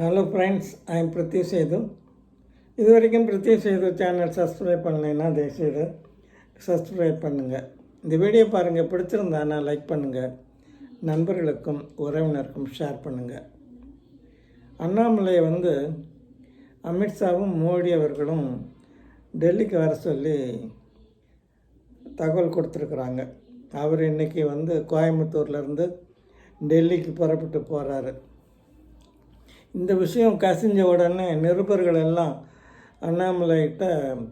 Hello friends I am Preethi Sethu இது வரைக்கும் Preeti Setu channel subscribe பண்ணலைன்னா தயவுசெய்து சப்ஸ்கிரைப் பண்ணுங்கள் இந்த வீடியோ பாருங்கள் பிடிச்சிருந்தானா லைக் பண்ணுங்கள் நண்பர்களுக்கும் உறவினருக்கும் ஷேர் பண்ணுங்கள் அண்ணாமலையை வந்து அமித்ஷாவும் மோடி அவர்களும் டெல்லிக்கு வர சொல்லி தகவல் கொடுத்துருக்குறாங்க. அவர் இன்றைக்கி வந்து கோயம்புத்தூர்லேருந்து டெல்லிக்கு புறப்பட்டு போகிறாரு இந்த விஷயம் கசிஞ்ச உடனே நிருபர்கள் எல்லாம் அண்ணாமலைகிட்ட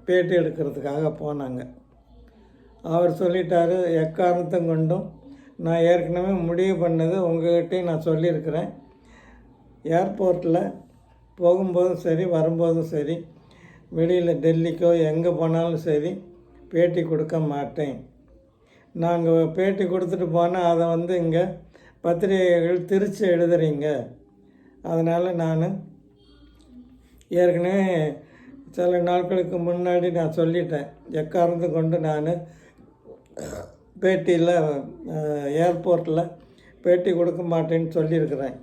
பேட்டி எடுக்கிறதுக்காக போனாங்க. அவர் சொல்லிட்டாரு எக்காரணத்தும் கொண்டும்? நான் ஏற்கனவே முடிவு பண்ணது உங்ககிட்டயும் நான் சொல்லியிருக்கிறேன். ஏர்போர்ட்டில் போகும்போதும் சரி வரும்போதும் சரி வெளியில் டெல்லிக்கோ எங்கே போனாலும் சரி பேட்டி கொடுக்க மாட்டேன். நாங்கள் பேட்டி கொடுத்துட்டு போனால் அதை வந்து இங்கே பத்திரிகைகள் திருச்சி எழுதுறீங்க. அதனால் நான் ஏற்கனவே சில நாட்களுக்கு முன்னாடி நான் சொல்லிட்டேன் எக்காரந்து கொண்டு நான் பேட்டியில் ஏர்போர்ட்டில் பேட்டி கொடுக்க மாட்டேன்னு சொல்லியிருக்கிறேன்.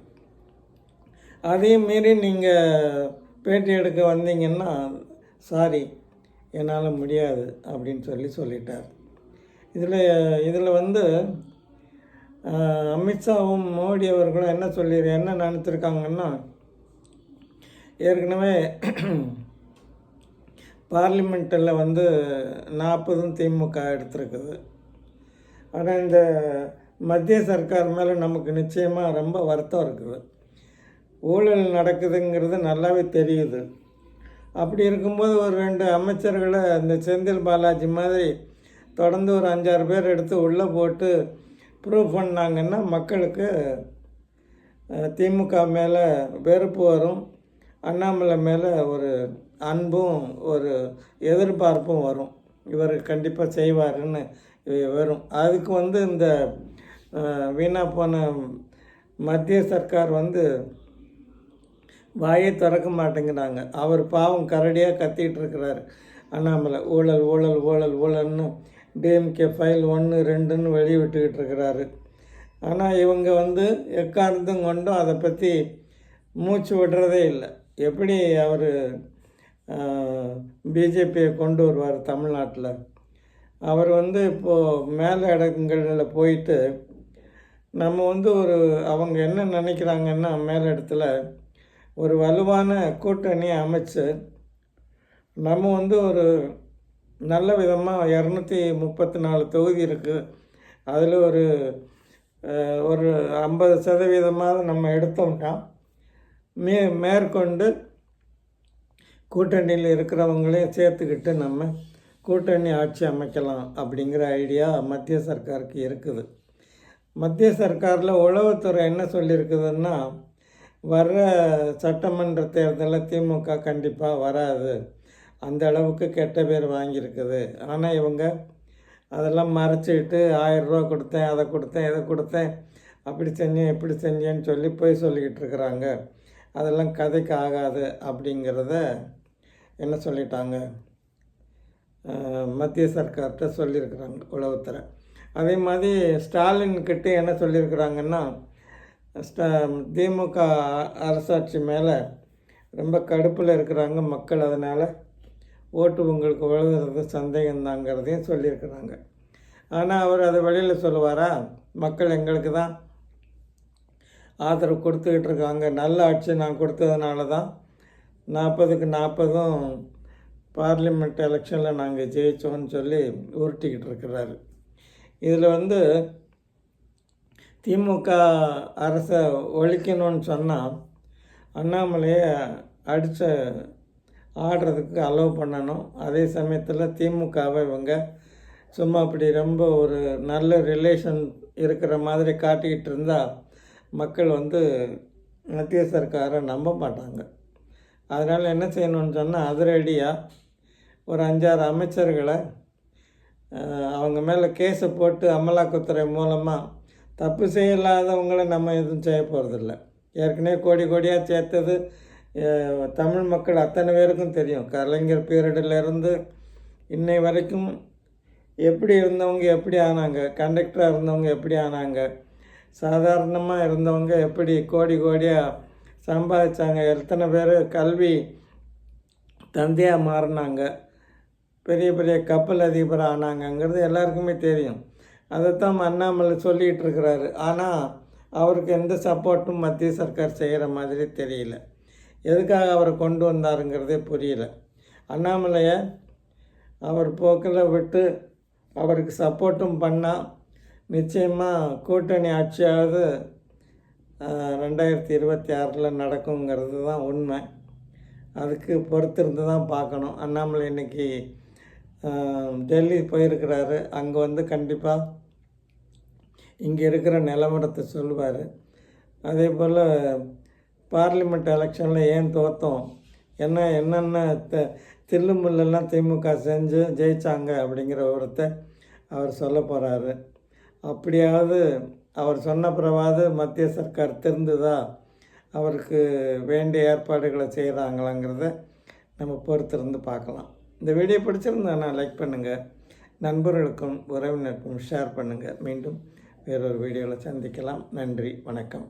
அதையும் மீறி நீங்கள் பேட்டி எடுக்க வந்தீங்கன்னா சாரி என்னால் முடியாது அப்படின்னு சொல்லி சொல்லிட்டார். இதில் இதில் வந்து அமித்ஷாவும் மோடி அவர்களும் என்ன சொல்லி என்ன நினச்சிருக்காங்கன்னா ஏற்கனவே பார்லிமெண்ட்டில் வந்து நாற்பதும் திமுக எடுத்திருக்குது. ஆனால் இந்த மத்திய சர்க்கார் மேலே நமக்கு நிச்சயமாக ரொம்ப வருத்தம் இருக்குது. ஊழல் நடக்குதுங்கிறது நல்லாவே தெரியுது. அப்படி இருக்கும்போது ஒரு ரெண்டு அமைச்சர்களை இந்த செந்தில் பாலாஜி மாதிரி தொடர்ந்து ஒரு அஞ்சாறு பேர் எடுத்து உள்ளே போட்டு ப்ரூவ் பண்ணாங்கன்னா மக்களுக்கு திமுக மேலே வெறுப்பு வரும் அண்ணாமலை மேலே ஒரு அன்பும் ஒரு எதிர்பார்ப்பும் வரும். இவர் கண்டிப்பாக செய்வாருன்னு வரும். அதுக்கு வந்து இந்த வீணாக போன மத்திய சர்க்கார் வந்து வாயை திறக்க மாட்டேங்கிறாங்க. அவர் பாவம் கரடியாக கத்திகிட்டு இருக்கிறாரு அண்ணாமலை. ஊழல் ஊழல் ஊழல் ஊழல்னு டிஎம்கே ஃபைல் ஒன்று ரெண்டுன்னு வெளியே விட்டுக்கிட்டு இருக்கிறாரு. ஆனால் இவங்க வந்து எக்காரணத்தும் கொண்டும் அதை பற்றி மூச்சு விடுறதே இல்லை. எப்படி அவர் பிஜேபியை கொண்டு வருவார் தமிழ்நாட்டில்? அவர் வந்து இப்போது மேலே இடங்களில் போயிட்டு நம்ம வந்து ஒரு அவங்க என்ன நினைக்கிறாங்கன்னா மேலே இடத்துல ஒரு வலுவான கூட்டணி அமைச்சு நம்ம வந்து ஒரு நல்ல விதமாக இரநூத்தி முப்பத்தி நாலு தொகுதி இருக்குது அதில் ஒரு ஒரு ஐம்பது சதவீதமாக நம்ம எடுத்தோம்னா மே மேற்கொண்டு கூட்டணியில் இருக்கிறவங்களையும் சேர்த்துக்கிட்டு நம்ம கூட்டணி ஆட்சி அமைக்கலாம் அப்படிங்கிற ஐடியா மத்திய சர்க்காருக்கு இருக்குது. மத்திய சர்க்காரில் உளவுத்துறை என்ன சொல்லியிருக்குதுன்னா வர்ற சட்டமன்ற தேர்தலில் திமுக கண்டிப்பாக வராது. அந்த அளவுக்கு கெட்ட பேர் வாங்கியிருக்குது. ஆனால் இவங்க அதெல்லாம் மறைச்சிக்கிட்டு ஆயிரம் கொடுத்தேன் அதை கொடுத்தேன் இதை கொடுத்தேன் அப்படி செஞ்சேன் இப்படி செஞ்சேன்னு சொல்லி போய் சொல்லிக்கிட்டு இருக்கிறாங்க. அதெல்லாம் கதைக்கு ஆகாது அப்படிங்கிறத என்ன சொல்லிட்டாங்க? மத்திய சர்க்கார்கிட்ட சொல்லியிருக்கிறாங்க உளவுத்துறை. அதே மாதிரி ஸ்டாலின் கிட்ட என்ன சொல்லியிருக்கிறாங்கன்னா ஸ்டா திமுக அரசாட்சி மேலே ரொம்ப கடுப்பில் இருக்கிறாங்க மக்கள். அதனால் ஓட்டு உங்களுக்கு விழுகிறது சந்தேகம்தாங்கிறதையும் சொல்லியிருக்கிறாங்க. ஆனால் அவர் அதை வெளியில் சொல்லுவாரா? மக்கள் எங்களுக்கு தான் ஆதரவு கொடுத்துக்கிட்டு இருக்காங்க. நல்ல ஆட்சி நான் கொடுத்ததுனால தான் நாற்பதுக்கு நாற்பதும் பார்லிமெண்ட் எலெக்ஷனில் நாங்கள் ஜெயித்தோன்னு சொல்லி உருட்டிக்கிட்டு இருக்கிறாரு. இதில் வந்து திமுக அரசை ஒழிக்கணும்னு சொன்னால் அண்ணாமலையை அடித்த ஆடுறதுக்கு அலோவ் பண்ணணும். அதே சமயத்தில் திமுகவை இவங்க சும்மா அப்படி ரொம்ப ஒரு நல்ல ரிலேஷன் இருக்கிற மாதிரி காட்டிக்கிட்டு இருந்தால் மக்கள் வந்து மத்திய சர்க்காரை நம்ப மாட்டாங்க. அதனால் என்ன செய்யணும்னு சொன்னால் அதிரடியாக ஒரு அஞ்சாறு அமைச்சர்களை அவங்க மேலே கேஸை போட்டு அமலாக்கத்துறை மூலமாக தப்பு செய்யலாதவங்களை நம்ம எதுவும் செய்ய போகிறதில்ல ஏற்கனவே கோடி கோடியாக சேர்த்தது தமிழ் மக்கள் அத்தனை பேருக்கும் தெரியும். கலைஞர் பீரியடில் இன்னை வரைக்கும் எப்படி இருந்தவங்க எப்படி ஆனாங்க? கண்டக்டராக இருந்தவங்க எப்படி ஆனாங்க? சாதாரணமாக இருந்தவங்க எப்படி கோடி கோடியாக சம்பாதிச்சாங்க? எத்தனை பேர் கல்வி தந்தையாக மாறினாங்க? பெரிய பெரிய கப்பல் அதிபர் ஆனாங்கங்கிறது எல்லாருக்குமே தெரியும். அதைத்தான் அண்ணாமலை சொல்லிகிட்டு இருக்கிறாரு. ஆனால் அவருக்கு எந்த சப்போர்ட்டும் மத்திய சர்க்கார் செய்கிற மாதிரி தெரியல. எதுக்காக அவரை கொண்டு வந்தாருங்கிறதே புரியல. அண்ணாமலையை அவர் போக்கில் விட்டு அவருக்கு சப்போர்ட்டும் பண்ணால் நிச்சயமாக கூட்டணி ஆட்சியாவது ரெண்டாயிரத்தி இருபத்தி ஆறில் நடக்குங்கிறது தான் உண்மை. அதுக்கு பொறுத்திருந்து தான் பார்க்கணும். அண்ணாமலை இன்னைக்கு டெல்லி போயிருக்கிறாரு. அங்கே வந்து கண்டிப்பாக இங்கே இருக்கிற நிலவரத்தை சொல்லுவார். அதே போல் பார்லிமெண்ட் எலெக்ஷனில் ஏன் தோற்றோம் என்ன என்னென்ன த தில்லுமுள்ளெல்லாம் திமுக செஞ்சு ஜெயித்தாங்க அப்படிங்கிற ஒருத்தர் அவர் சொல்ல போகிறாரு அப்படியாவது அவர் சொன்ன மத்திய சர்க்கார் திருந்துதா? அவருக்கு வேண்டிய ஏற்பாடுகளை செய்கிறாங்களாங்கிறத நம்ம பொறுத்திருந்து பார்க்கலாம். இந்த வீடியோ பிடிச்சிருந்தா லைக் பண்ணுங்கள் நண்பர்களுக்கும் உறவினருக்கும் ஷேர் பண்ணுங்கள் மீண்டும் வேறொரு வீடியோவில் சந்திக்கலாம். நன்றி. வணக்கம்.